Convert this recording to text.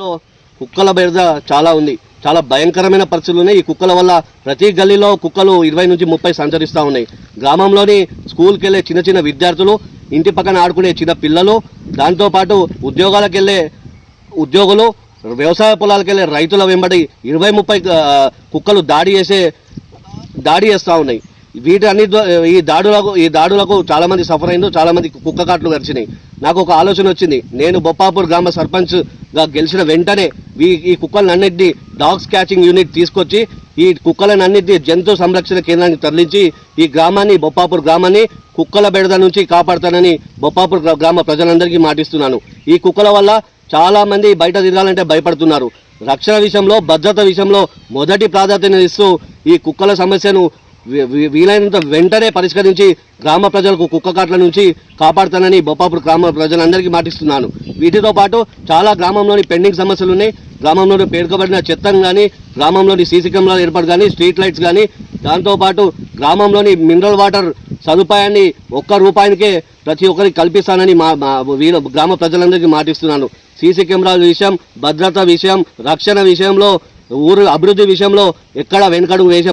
లో కుక్కల బెరద చాలా ఉంది. చాలా భయంకరమైన పరిస్థితులు ఉన్నాయి. ఈ కుక్కల వల్ల ప్రతి గల్లీలో కుక్కలు ఇరవై నుంచి ముప్పై సంచరిస్తూ ఉన్నాయి. గ్రామంలోని స్కూల్కి వెళ్ళే చిన్న చిన్న విద్యార్థులు ఇంటి పక్కన ఆడుకునే చిన్న పిల్లలు దాంతోపాటు ఉద్యోగాలకు వెళ్ళే ఉద్యోగులు వ్యవసాయ పొలాలకు వెళ్ళే రైతుల వెంబడి ఇరవై ముప్పై కుక్కలు దాడి చేసే దాడి చేస్తూ ఉన్నాయి. వీటి ఈ దాడులకు ఈ దాడులకు చాలా మంది సఫర్ అయిందో చాలా మంది కుక్క కాట్లు గరిచినాయి నాకు ఒక ఆలోచన వచ్చింది. నేను బొప్పాపూర్ గ్రామ సర్పంచ్గా గెలిచిన వెంటనే ఈ ఈ కుక్కలను అన్నిటిని డాగ్స్ క్యాచింగ్ యూనిట్ తీసుకొచ్చి ఈ కుక్కలను అన్నిటిని జంతు సంరక్షణ కేంద్రానికి తరలించి ఈ గ్రామాన్ని బొప్పాపూర్ గ్రామాన్ని కుక్కల బెడద నుంచి కాపాడతానని బొప్పాపూర్ గ్రా- గ్రామ ప్రజలందరికీ మాటిస్తున్నాను. ఈ కుక్కల వల్ల చాలా మంది బయట తిరగాలంటే భయపడుతున్నారు. రక్షణ విషయంలో భద్రత విషయంలో మొదటి ప్రాధాన్యత ఇస్తూ ఈ కుక్కల సమస్యను వీలైనంత వెంటనే పరిష్కరించి గ్రామ ప్రజలకు కుక్క కాట్ల నుంచి కాపాడుతానని బొప్పాపూర్ గ్రామ ప్రజలందరికీ మాటిస్తున్నాను. వీటితో పాటు చాలా గ్రామంలోని పెండింగ్ సమస్యలు ఉన్నాయి గ్రామంలోని పేర్కొబడిన చెత్తం కానీ గ్రామంలోని సీసీ కెమెరాల ఏర్పాటు కానీ స్ట్రీట్ లైట్స్ కానీ దాంతోపాటు గ్రామంలోని మినరల్ వాటర్ సదుపాయాన్ని ఒక్క రూపాయనికే ప్రతి ఒక్కరికి కల్పిస్తానని మా మా గ్రామ ప్రజలందరికీ మాటిస్తున్నాను. సీసీ కెమెరాల విషయం భద్రత విషయం రక్షణ విషయంలో ఊరు అభివృద్ధి విషయంలో ఎక్కడ వెనుకడుగు వేసే